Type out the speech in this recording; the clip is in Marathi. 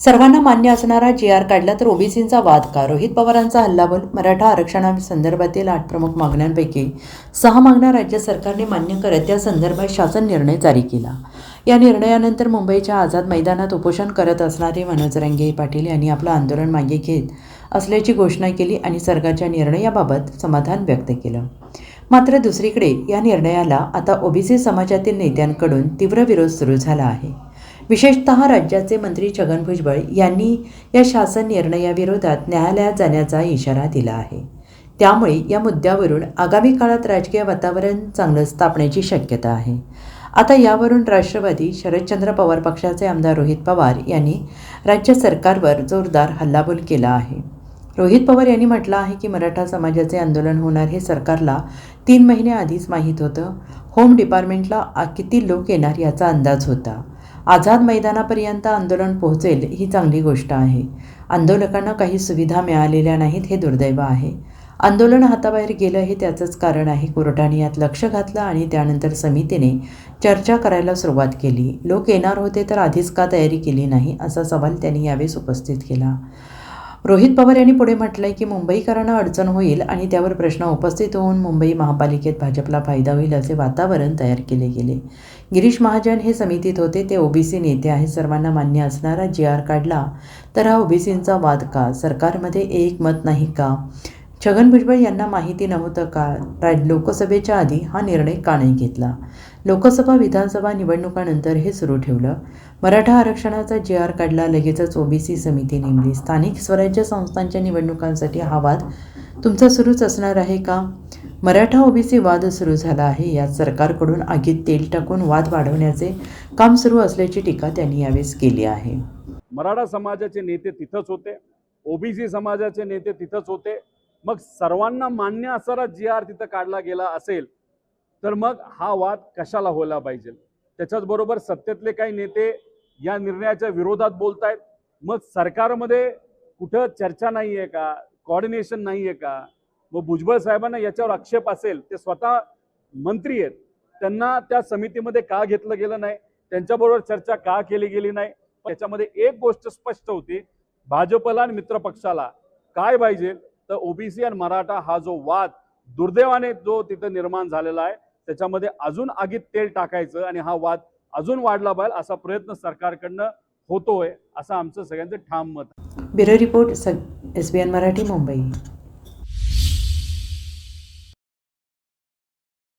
सर्वांना मान्य असणारा जी आर काढला तर ओबीसींचा वाद का? रोहित पवारांचा हल्लाबोल मराठा आरक्षणासंदर्भातील आठ प्रमुख मागण्यांपैकी सहा मागण्या राज्य सरकारने मान्य करत त्या संदर्भात शासन निर्णय जारी केला. या निर्णयानंतर मुंबईच्या आझाद मैदानात उपोषण करत असणारे मनोज रंगे पाटील यांनी आपलं आंदोलन मागे घेत असल्याची घोषणा केली आणि सरकारच्या निर्णयाबाबत समाधान व्यक्त केलं. मात्र दुसरीकडे या निर्णयाला आता ओबीसी समाजातील नेत्यांकडून तीव्र विरोध सुरू झाला आहे. विशेषतः राज्याचे मंत्री छगन भुजबळ यांनी या शासन निर्णयाविरोधात न्यायालयात जाण्याचा इशारा दिला आहे. त्यामुळे या मुद्द्यावरून आगामी काळात राजकीय वातावरण चांगलं स्थापण्याची शक्यता आहे. आता यावरून राष्ट्रवादी शरदचंद्र पवार पक्षाचे आमदार रोहित पवार यांनी राज्य सरकारवर जोरदार हल्लाबोल केला आहे. रोहित पवार यांनी म्हटलं आहे की मराठा समाजाचे आंदोलन होणार हे सरकारला तीन महिने आधीच माहीत होतं. होम डिपार्टमेंटला किती लोक येणार याचा अंदाज होता. आझाद मैदानापर्यंत आंदोलन पोहोचेल ही चांगली गोष्ट आहे. आंदोलकांना काही सुविधा मिळालेल्या नाहीत हे दुर्दैव आहे. आंदोलन हाताबाहेर गेलं हे त्याचंच कारण आहे. कोर्टाने यात लक्ष घातलं आणि त्यानंतर समितीने चर्चा करायला सुरुवात केली. लोक येणार होते तर आधीच का तयारी केली नाही असा सवाल त्यांनी यावेळेस उपस्थित केला. रोहित पवार यांनी पुढे म्हटलंय की मुंबईकरांना अडचण होईल आणि त्यावर प्रश्न उपस्थित होऊन मुंबई महापालिकेत भाजपला फायदा होईल असे वातावरण तयार केले गेले. गिरीश महाजन हे समितीत होते ते ओबीसी नेते आहेत. सर्वांना मान्य असणारा जी आर काढला तर हा ओबीसींचा वाद का? सरकारमध्ये एक मत नाही का? छगन भुजबळ यांना माहिती नव्हतं का? राज लोकसभेच्या आधी हा निर्णय का नाही घेतला. लोकसभा विधानसभा निवडणुकानंतर हे सुरू ठेवलं. मराठा आरक्षणाचा जे आर काढला लगेचच ओबीसी समिती नेमली. स्थानिक स्वराज्य संस्थांच्या निवडणुकांसाठी हा वाद तुमचा सुरूच असणार आहे का? मराठा ओबीसी वाद सुरू झाला आहे. यात सरकारकडून आगीत तेल टाकून वाद वाढवण्याचे काम सुरू असल्याची टीका त्यांनी यावेळेस केली आहे. मराठा समाजाचे नेते तिथंच होते. ओबीसी समाजाचे नेते तिथंच होते. मग सर्वांना मान्य असणारा जी आर तिथं काढला गेला असेल तर मग हा वाद कशाला व्हायला पाहिजे? त्याच्याचबरोबर सत्तेतले काही नेते या निर्णयाच्या विरोधात बोलत आहेत मग सरकारमध्ये कुठं चर्चा नाही आहे का? कॉर्डिनेशन नाही आहे का? व भुजबळ साहेबांना याच्यावर आक्षेप असेल ते स्वतः मंत्री आहेत त्यांना त्या समितीमध्ये का घेतलं गेलं नाही? त्यांच्याबरोबर चर्चा का केली गेली नाही? त्याच्यामध्ये एक गोष्ट स्पष्ट होती भाजपला आणि मित्रपक्षाला काय पाहिजे? तर ओबीसी आणि मराठा हा जो वाद दुर्दैवाने जो तिथं निर्माण झालेला आहे. त्याच्यामध्ये अजून आगीत तेल टाकायचं आणि हा वाद अजून वाढला पाहिजे असा प्रयत्न सरकारकडनं होतोय असं आमचं सगळ्यांचं ठाम मत bureau report S B N Marathi Mumbai.